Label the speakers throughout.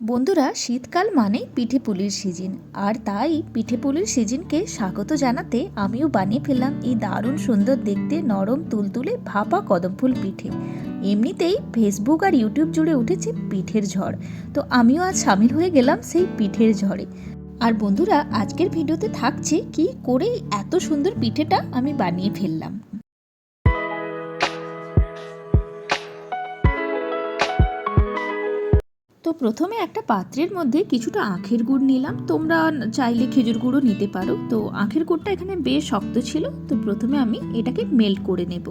Speaker 1: বন্ধুরা, শীতকাল মানেই পিঠে পুলির সিজন। আর তাই পিঠে পুলির সিজনকে স্বাগত জানাতে আমিও বানিয়ে ফেললাম এই দারুণ সুন্দর দেখতে নরম তুলতুলে ভাপা কদমফুল পিঠে। এমনিতেই ফেসবুক আর ইউটিউব জুড়ে উঠেছে পিঠের ঝড়। তো আমিও আজ সামিল হয়ে গেলাম সেই পিঠের ঝড়ে। আর বন্ধুরা, আজকের ভিডিওতে থাকছে কি করে এত সুন্দর পিঠেটা আমি বানিয়ে ফেললাম। প্রথমে একটা পাত্রের মধ্যে কিছুটা আখের গুড় নিলাম। তোমরা চাইলে খেজুর গুঁড়ও নিতে পারো। তো আখের গুড়টা এখানে বেশ শক্ত ছিল। তো প্রথমে আমি এটাকে মেল্ট করে নেব।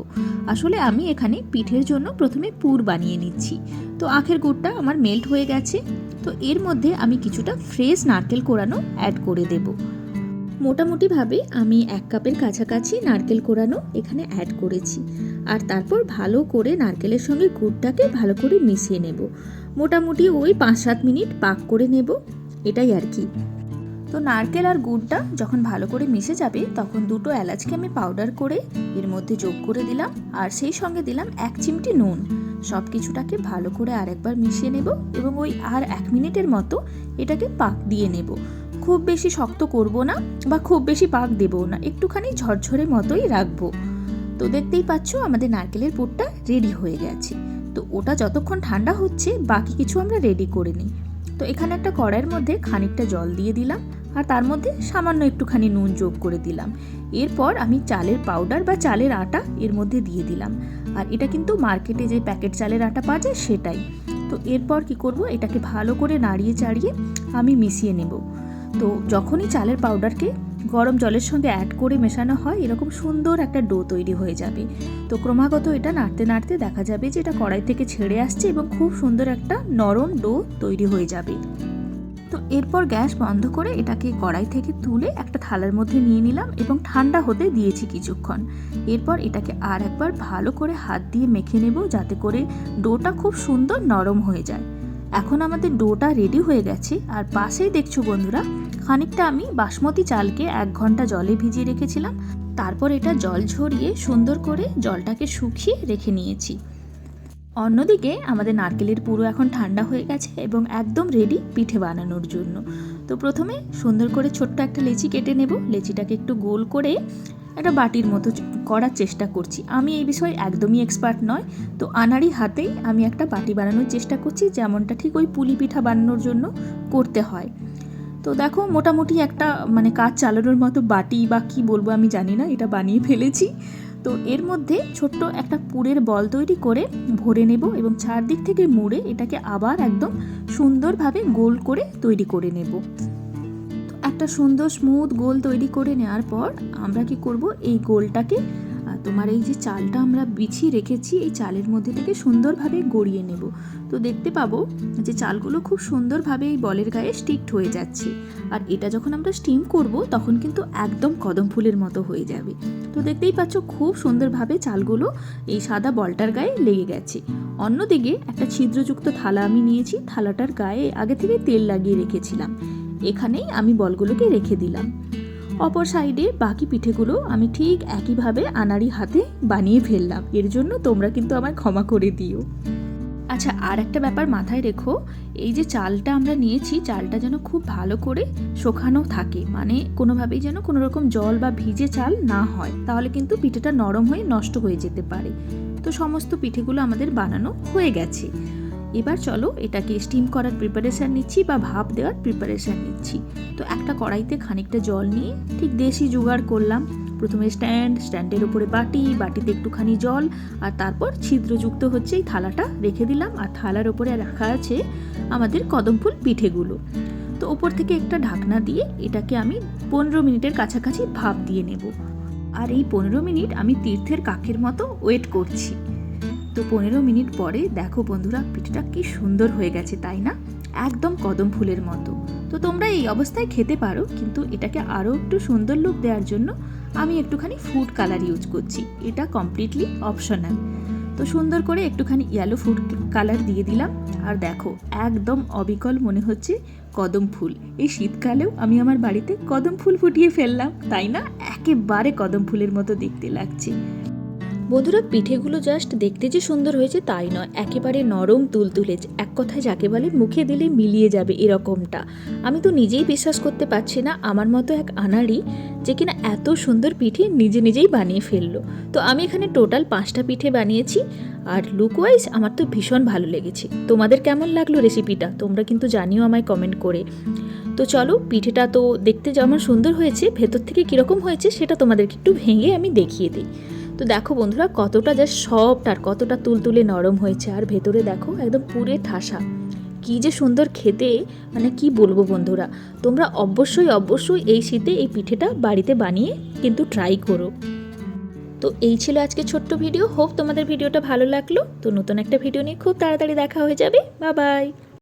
Speaker 1: আসলে আমি এখানে পিঠের জন্য প্রথমে পুর বানিয়ে নিচ্ছি। তো আখের গুড়টা আমার মেল্ট হয়ে গেছে। তো এর মধ্যে আমি কিছুটা ফ্রেশ নারকেল কোরানো অ্যাড করে দেব। মোটামুটিভাবে আমি এক কাপের কাছাকাছি নারকেল কোরানো এখানে অ্যাড করেছি। আর তারপর ভালো করে নারকেলের সঙ্গে গুড়টাকে ভালো করে মিশিয়ে নেব। মোটামুটি ওই পাঁচ সাত মিনিট পাক করে নেব, এটাই আর কি। তো নারকেল আর গুড়টা যখন ভালো করে মিশে যাবে, তখন দুটো এলাচকে আমি পাউডার করে এর মধ্যে যোগ করে দিলাম, আর সেই সঙ্গে দিলাম এক চিমটি নুন। সব কিছুটাকে ভালো করে আরেকবার মিশিয়ে নেব এবং ওই আর এক মিনিটের মতো এটাকে পাক দিয়ে নেব। খুব বেশি শক্ত করব না বা খুব বেশি পাক দেবও না, একটুখানি ঝরঝরে মতোই রাখব। তো দেখতেই পাচ্ছ আমাদের নারকেলের পুরটা রেডি হয়ে গেছে। তো ওটা যতক্ষণ ঠান্ডা হচ্ছে, বাকি কিছু আমরা রেডি করে নিই। তো এখানে একটা কড়াইয়ের মধ্যে খানিকটা জল দিয়ে দিলাম, আর তার মধ্যে সামান্য একটুখানি নুন যোগ করে দিলাম। এরপর আমি চালের পাউডার বা চালের আটা এর মধ্যে দিয়ে দিলাম। আর এটা কিন্তু মার্কেটে যে প্যাকেট চালের আটা পাওয়া যায় সেটাই। তো এরপর কি করব? এটাকে ভালো করে নাড়িয়ে চাড়িয়ে আমি মিশিয়ে নেব। তো যখনই চালের পাউডারকে গরম জলের সঙ্গে অ্যাড করে মেশানো হয়, এরকম সুন্দর একটা ডো তৈরি হয়ে যাবে। তো ক্রমাগত এটা নাড়তে নাড়তে দেখা যাবে যে এটা কড়াই থেকে ছেড়ে আসছে এবং খুব সুন্দর একটা নরম ডো তৈরি হয়ে যাবে। তো এরপর গ্যাস বন্ধ করে এটাকে কড়াই থেকে তুলে একটা থালার মধ্যে নিয়ে নিলাম এবং ঠান্ডা হতে দিয়েছি কিছুক্ষণ। এরপর এটাকে আর একবার ভালো করে হাত দিয়ে মেখে নেব যাতে করে ডোটা খুব সুন্দর নরম হয়ে যায়। এখন আমাদের ডোটা রেডি হয়ে গেছে, আর পাশেই দেখছ বন্ধুরা, খানিকটা আমি বাসমতি চালকে এক ঘণ্টা জলে ভিজিয়ে রেখেছিলাম। তারপর এটা জল ঝরিয়ে সুন্দর করে জলটাকে শুকিয়ে রেখে নিয়েছি। অন্যদিকে আমাদের নারকেলের পুরো এখন ঠান্ডা হয়ে গেছে এবং একদম রেডি পিঠে বানানোর জন্য। তো প্রথমে সুন্দর করে ছোট্ট একটা লেচি কেটে নেব। লেচিটাকে একটু গোল করে একটা বাটির মতো করার চেষ্টা করছি। আমি এই বিষয়ে একদমই এক্সপার্ট নয়। তো আনাড়ি হাতেই আমি একটা বাটি বানানোর চেষ্টা করছি, যেমনটা ঠিক ওই পুলি পিঠা বানানোর জন্য করতে হয়। তো দেখো মোটামুটি একটা মানে কাজ চালানোর মতো বাটি বা কি বলব আমি জানি না, এটা বানিয়ে ফেলেছি। তো এর মধ্যে ছোট্ট একটা পুরের বল তৈরি করে ভরে নেব এবং চারদিক থেকে মুড়ে এটাকে আবার একদম সুন্দরভাবে গোল করে তৈরি করে নেব। একটা সুন্দর স্মুথ গোল তৈরি করে নেওয়ার পর আমরা কি করব? এই গোলটাকে তোমার এই যে চালটা আমরা বিছিয়ে রেখেছি, এই চালের মধ্যে থেকে সুন্দরভাবে গড়িয়ে নেব। তো দেখতে পাবো যে চালগুলো খুব সুন্দরভাবে এই বলের গায়ে স্টিকড হয়ে যাচ্ছে। আর এটা যখন আমরা স্টিম করব, তখন কিন্তু একদম কদম ফুলের মতো হয়ে যাবে। তো দেখতেই পাচ্ছ খুব সুন্দরভাবে চালগুলো এই সাদা বলটার গায়ে লেগে গেছে। অন্যদিকে একটা ছিদ্রযুক্ত থালা আমি নিয়েছি, থালাটার গায়ে আগে থেকে তেল লাগিয়ে রেখেছিলাম। এখানেই আমি বলগুলোকে রেখে দিলাম। অপর সাইডে বাকি পিঠেগুলো আমি ঠিক একইভাবে আনাড়ি হাতে বানিয়ে ফেললাম। এর জন্য তোমরা কিন্তু আমায় ক্ষমা করে দিও। আচ্ছা আর একটা ব্যাপার মাথায় রেখো। এই যে চালটা আমরা নিয়েছি, চালটা যেন খুব ভালো করে শোকানো থাকে। মানে কোনোভাবেই যেন কোনো রকম জল বা ভিজে চাল না হয়। তাহলে কিন্তু পিঠেটা নরম হয়ে নষ্ট হয়ে যেতে পারে। তো সমস্ত পিঠেগুলো আমাদের বানানো হয়ে গেছে। এবার চলো এটাকে স্টিম করার প্রিপারেশান নিচ্ছি বা ভাপ দেওয়ার প্রিপারেশান নিচ্ছি। তো একটা কড়াইতে খানিকটা জল নিয়ে ঠিক দেশি জোগাড় করলাম। প্রথমে স্ট্যান্ড স্ট্যান্ডের উপরে বাটি, বাটিতে একটুখানি জল আর তারপর ছিদ্রযুক্ত হচ্ছে এই থালাটা রেখে দিলাম। আর থালার ওপরে রাখা আছে আমাদের কদমফুল পিঠেগুলো। তো ওপর থেকে একটা ঢাকনা দিয়ে এটাকে আমি পনেরো মিনিটের কাছাকাছি ভাপ দিয়ে নেব। আর এই পনেরো মিনিট আমি তীর্থের কাকের মতো ওয়েট করছি। তো পনেরো মিনিট পরে দেখো বন্ধুরা, পিঠেটা কি সুন্দর হয়ে গেছে, তাই না? একদম কদম ফুলের মতো। তো তোমরা এই অবস্থায় খেতে পারো, কিন্তু এটাকে আরও একটু সুন্দর লুক দেওয়ার জন্য আমি একটুখানি ফুড কালার ইউজ করছি। এটা কমপ্লিটলি অপশনাল তো সুন্দর করে একটুখানি ইয়েলো ফুড কালার দিয়ে দিলাম, আর দেখো, একদম অবিকল মনে হচ্ছে কদম ফুল। এই শীতকালেও আমি আমার বাড়িতে কদম ফুল ফুটিয়ে ফেললাম, তাই না? একেবারে কদম ফুলের মতো দেখতে লাগছে। বন্ধুরা পিঠেগুলো জাস্ট দেখতে যে সুন্দর হয়েছে তাই নয়। একেবারে নরম তুলতুলে, এক কথায় যাকে বলে মুখে দিলে মিলিয়ে যাবে এরকমটা। আমি তো নিজেই বিশ্বাস করতে পারছি না, আমার মতো এক আনাড়ি যে কিনা এত সুন্দর পিঠে নিজে নিজেই বানিয়ে ফেলল। তো আমি এখানে টোটাল পাঁচটা পিঠে বানিয়েছি, আর লুক ওয়াইজ আমার তো ভীষণ ভালো লেগেছে। তোমাদের কেমন লাগল রেসিপিটা তোমরা কিন্তু জানিও আমায় কমেন্ট করে। তো চলো, পিঠেটা তো দেখতে যেমন সুন্দর হয়েছে, ভেতর থেকে কীরকম হয়েছে সেটা তোমাদেরকে একটু ভেঙে আমি দেখিয়ে দিই। তো দেখো বন্ধুরা, কতটা জাস্ট সফট আর কতটা তুলতুলে নরম হয়েছে। আর ভেতরে দেখো, একদম পুরে ঠাসা। কি যে সুন্দর খেতে মানে কি বলব বন্ধুরা? তোমরা অবশ্যই অবশ্যই এই শীতে এই পিঠেটা বাড়িতে বানিয়ে কিন্তু ট্রাই করো। তো এই ছিল আজকে ছোট্ট ভিডিও। হোপ তোমাদের ভিডিওটা ভালো লাগল। তো নতুন একটা ভিডিও নিয়ে খুব তাড়াতাড়ি দেখা হয়ে যাবে। বা বাই